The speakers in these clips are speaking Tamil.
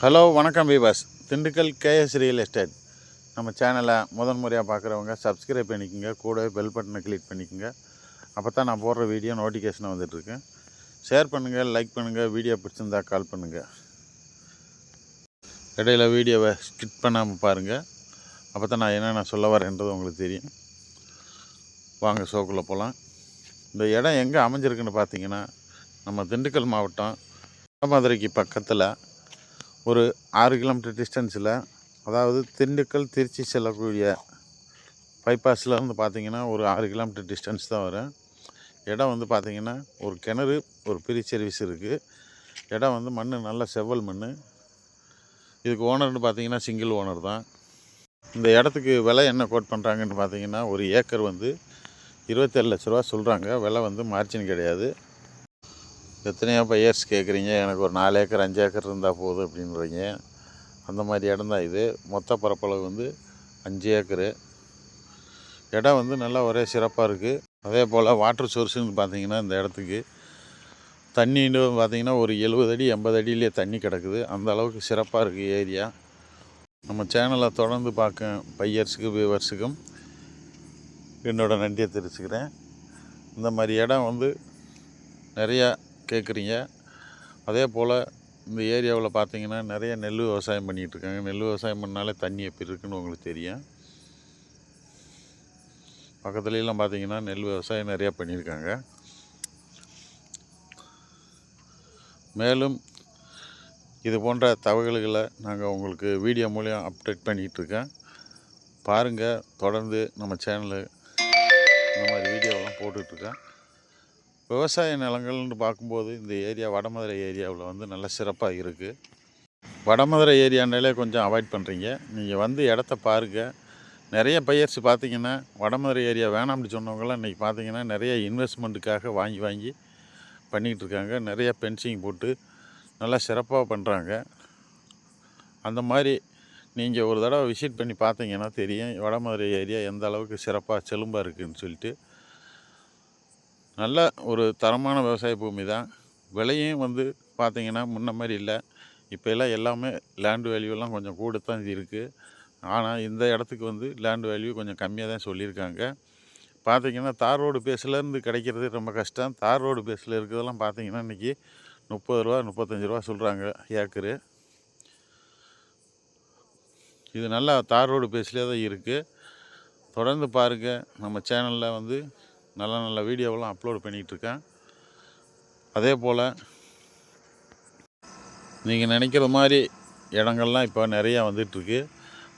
ஹலோ வணக்கம் பீபாஸ் திண்டுக்கல் கேஎஸ் ரியல் எஸ்டேட் நம்ம சேனலை முதன் முறையாக பார்க்குறவங்க சப்ஸ்கிரைப் பண்ணிக்கோங்க. கூடவே பெல் பட்டனை கிளிக் பண்ணிக்கோங்க. அப்போ தான் நான் போடுற வீடியோ நோட்டிஃபிகேஷன் வந்துட்டுருக்கு. ஷேர் பண்ணுங்கள் லைக் பண்ணுங்கள் வீடியோ பிடிச்சிருந்தா கால் பண்ணுங்கள் இடையில வீடியோவை ஸ்கிப் பண்ணாமல் பாருங்கள் அப்போ தான் நான் என்னென்ன சொல்ல வரேன்றது உங்களுக்கு தெரியும். வாங்க ஷோக்குள்ளே போகலாம் இந்த இடம் எங்கே அமைஞ்சிருக்குன்னு பார்த்தீங்கன்னா நம்ம திண்டுக்கல் மாவட்டம் மதுரைக்கு பக்கத்தில் ஒரு ஆறு கிலோமீட்டர் டிஸ்டன்ஸில் அதாவது திண்டுக்கல் திருச்சி செல்லக்கூடிய பைபாஸில் வந்து பார்த்தீங்கன்னா ஒரு ஆறு கிலோமீட்டர் டிஸ்டன்ஸ் தான் வரும். இடம் வந்து பார்த்திங்கன்னா ஒரு கிணறு ஒரு பிரி சர்வீஸ் இருக்குது இடம் வந்து மண் நல்ல செவ்வல் மண் இதுக்கு ஓனர்னு பார்த்தீங்கன்னா சிங்கிள் ஓனர் தான். இந்த இடத்துக்கு விலை என்ன கோட் பண்ணுறாங்கன்னு பார்த்தீங்கன்னா ஒரு ஏக்கர் வந்து இருபத்தேழு லட்ச ரூபா சொல்கிறாங்க விலை வந்து மார்ஜின் கிடையாது. எத்தனையோ பையர்ஸ் கேட்குறீங்க எனக்கு ஒரு நாலு ஏக்கர் அஞ்சு ஏக்கர் இருந்தால் போதும் அப்படின்றீங்க. அந்த மாதிரி இடம் தான் இது. மொத்த பரப்பளவு வந்து அஞ்சு ஏக்கரு. இடம் வந்து நல்லா ஒரே சிறப்பாக இருக்குது அதே போல் வாட்டர் சோர்ஸுன்னு பார்த்தீங்கன்னா இந்த இடத்துக்கு தண்ணின்னு பார்த்தீங்கன்னா ஒரு எழுபது அடி எண்பது அடியிலே தண்ணி கிடக்குது. அந்த அளவுக்கு சிறப்பாக இருக்குது ஏரியா. நம்ம சேனலை தொடர்ந்து பார்க்க பையர்ஸுக்கு வியூவர்ஸுக்கும் என்னோடய நன்றியை தெரிவிச்சுக்கிறேன். இந்த மாதிரி இடம் வந்து நிறையா கேட்குறீங்க. அதே போல் இந்த ஏரியாவில் பார்த்தீங்கன்னா நிறைய நெல் விவசாயம் பண்ணிகிட்ருக்காங்க நெல் விவசாயம் பண்ணாலே தண்ணி எப்படி இருக்குன்னு உங்களுக்கு தெரியும். பக்கத்துலலாம் பார்த்தீங்கன்னா நெல் விவசாயம் நிறையா பண்ணியிருக்காங்க. மேலும் இது போன்ற தகவல்களை நாங்கள் உங்களுக்கு வீடியோ மூலியம் அப்டேட் பண்ணிகிட்ருக்கேன் பாருங்கள் தொடர்ந்து நம்ம சேனலு இந்த மாதிரி வீடியோலாம் போட்டுட்ருக்கேன் விவசாய நிலங்கள்னு பார்க்கும்போது இந்த ஏரியா வடமதுரை ஏரியாவில் வந்து நல்ல சிறப்பாக இருக்குது வடமதுரை ஏரியானாலே கொஞ்சம் அவாய்ட் பண்ணுறீங்க நீங்கள் வந்து இடத்த பாருங்கள் நிறைய பயிற்சி பார்த்தீங்கன்னா வடமதுரை ஏரியா வேணாம்னு சொன்னவங்களாம் இன்றைக்கி பார்த்தீங்கன்னா நிறைய இன்வெஸ்ட்மெண்ட்டுக்காக வாங்கி வாங்கி பண்ணிக்கிட்டு இருக்காங்க. நிறைய பென்சிங் போட்டு நல்லா சிறப்பாக பண்ணுறாங்க அந்த மாதிரி நீங்கள் ஒரு தடவை விசிட் பண்ணி பார்த்தீங்கன்னா தெரியும் வடமதுரை ஏரியா எந்த அளவுக்கு சிறப்பாக செலும்பாக இருக்குதுன்னு சொல்லிட்டு. நல்ல ஒரு தரமான விவசாய பூமி தான். விலையும் வந்து பார்த்திங்கன்னா முன்ன மாதிரி இல்லை. இப்போ எல்லாம் எல்லாமே லேண்டு வேல்யூலாம் கொஞ்சம் கூட தான் இருக்குது ஆனால் இந்த இடத்துக்கு வந்து லேண்டு வேல்யூ கொஞ்சம் கம்மியாக தான் சொல்லியிருக்காங்க. பார்த்தீங்கன்னா தார் ரோடு பேஸ்லேருந்து கிடைக்கிறது ரொம்ப கஷ்டம். தார் ரோடு பேஸில் இருக்கிறதெல்லாம் பார்த்தீங்கன்னா இன்றைக்கி முப்பது ரூபா முப்பத்தஞ்சு ரூபா சொல்கிறாங்க ஏக்கரு. இது நல்லா தார் ரோடு பேஸ்லேயே தான் இருக்குது தொடர்ந்து பாருங்கள் நம்ம சேனலில் வந்து நல்ல நல்ல வீடியோவெல்லாம் அப்லோட் பண்ணிகிட்ருக்கேன். அதே போல் நீங்கள் நினைக்கிற மாதிரி இடங்கள்லாம் இப்போ நிறையா வந்துட்டுருக்கு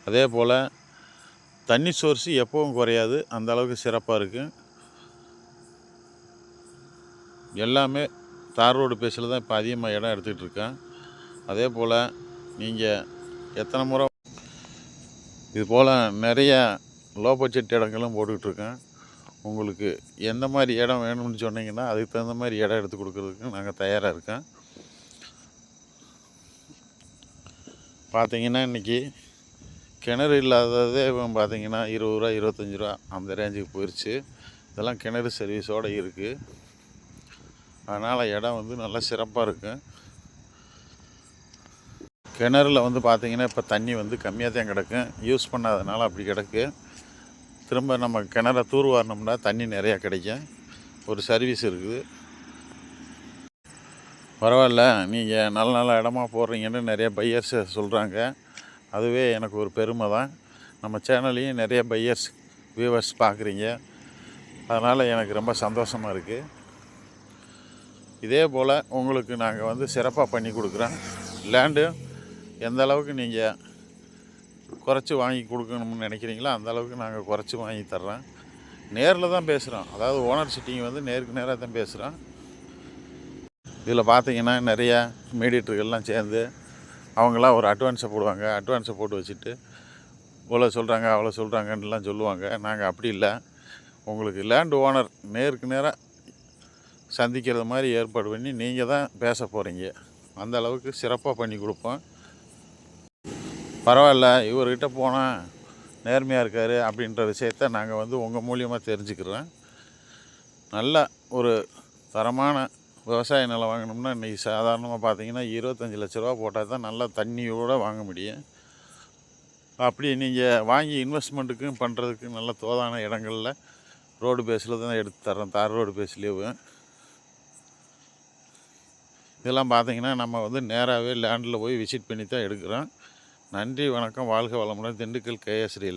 அதே போல் தண்ணி சோர்ஸு எப்பவும் குறையாது அந்த அளவுக்கு சிறப்பாக இருக்குது எல்லாமே தார் ரோடு பேஸில் தான் இப்போ அதிகமாக இடம் எடுத்துக்கிட்டு இருக்கேன் அதே போல் நீங்கள் எத்தனை முறை இது போல் நிறைய லோ பட்ஜெட் இடங்களும் போட்டுக்கிட்டுருக்கேன் உங்களுக்கு எந்த மாதிரி இடம் வேணும்னு சொன்னீங்கன்னா அதுக்கு தகுந்த மாதிரி இடம் எடுத்து கொடுக்குறதுக்கு நாங்கள் தயாராக இருக்கோம். பார்த்தீங்கன்னா இன்றைக்கி கிணறு இல்லாததே பார்த்தீங்கன்னா இருபது ரூபா இருபத்தஞ்சி ரூபா அந்த ரேஞ்சுக்கு போயிடுச்சு இதெல்லாம் கிணறு சர்வீஸோடு இருக்குது அதனால் இடம் வந்து நல்லா சிறப்பாக இருக்கும் கிணறுல வந்து பார்த்தீங்கன்னா இப்போ தண்ணி வந்து கம்மியாக தான் கிடக்கும். யூஸ் பண்ணாதனால அப்படி கிடக்கு. திரும்ப நம்ம கிணற தூர்வாரினோம்னா தண்ணி நிறையா கிடைக்கும். ஒரு சர்வீஸ் இருக்குது. பரவாயில்ல நீங்கள் நல்ல நல்ல இடமா போடுறீங்கன்னு நிறைய பையர்ஸ் சொல்கிறாங்க அதுவே எனக்கு ஒரு பெருமை தான். நம்ம சேனல்லையும் நிறைய பையர்ஸ் வியூவர்ஸ் பார்க்குறீங்க அதனால் எனக்கு ரொம்ப சந்தோஷமாக இருக்குது இதே போல் உங்களுக்கு நாங்கள் வந்து சிறப்பாக பண்ணி கொடுக்குறோம். லேண்டு எந்த அளவுக்கு நீங்கள் குறைச்சி வாங்கி கொடுக்கணும்னு நினைக்கிறீங்களோ? அந்த அளவுக்கு நாங்கள் குறைச்சி வாங்கி தர்றோம். நேரில் தான் பேசுகிறோம் அதாவது ஓனர் சிட்டிங் வந்து நேருக்கு நேராக தான் பேசுகிறோம் இதில் பார்த்தீங்கன்னா நிறையா மீடியேட்டர்கள்லாம் சேர்ந்து அவங்களாம் ஒரு அட்வான்ஸை போடுவாங்க. அட்வான்ஸை போட்டு வச்சுட்டு இவ்வளோ சொல்கிறாங்க அவ்வளோ சொல்கிறாங்கன்னுலாம் சொல்லுவாங்க. நாங்கள் அப்படி இல்லை. உங்களுக்கு லேண்ட் ஓனர் நேருக்கு நேராக சந்திக்கிறது மாதிரி ஏற்பாடு பண்ணி நீங்கள் தான் பேச போகிறீங்க அந்த அளவுக்கு சிறப்பாக பண்ணி கொடுப்போம். பரவாயில்ல இவர்கிட்ட போனால் நேர்மையாக இருக்கார் அப்படின்ற விஷயத்த நாங்கள் வந்து உங்கள் மூலியமாக தெரிஞ்சுக்கிறோம். நல்ல ஒரு தரமான விவசாய நிலம் வாங்கினோம்னா இன்றைக்கி சாதாரணமாக பார்த்தீங்கன்னா இருபத்தஞ்சி லட்ச ரூபா போட்டால் தான் நல்லா தண்ணியோடு வாங்க முடியும். அப்படி நீங்கள் வாங்கி இன்வெஸ்ட்மெண்ட்டுக்கும் பண்ணுறதுக்கு நல்ல தோதான இடங்களில் ரோடு பேஸில் தான் எடுத்து தர்றோம். தார் ரோடு பேஸ்லேயும் இதெல்லாம் பார்த்தீங்கன்னா நம்ம வந்து நேராகவே லேண்டில் போய் விசிட் பண்ணி தான் எடுக்கிறோம். நன்றி வணக்கம் வாழ்க வளமுடன் திண்டுக்கல் கேஎஸ் ரியல்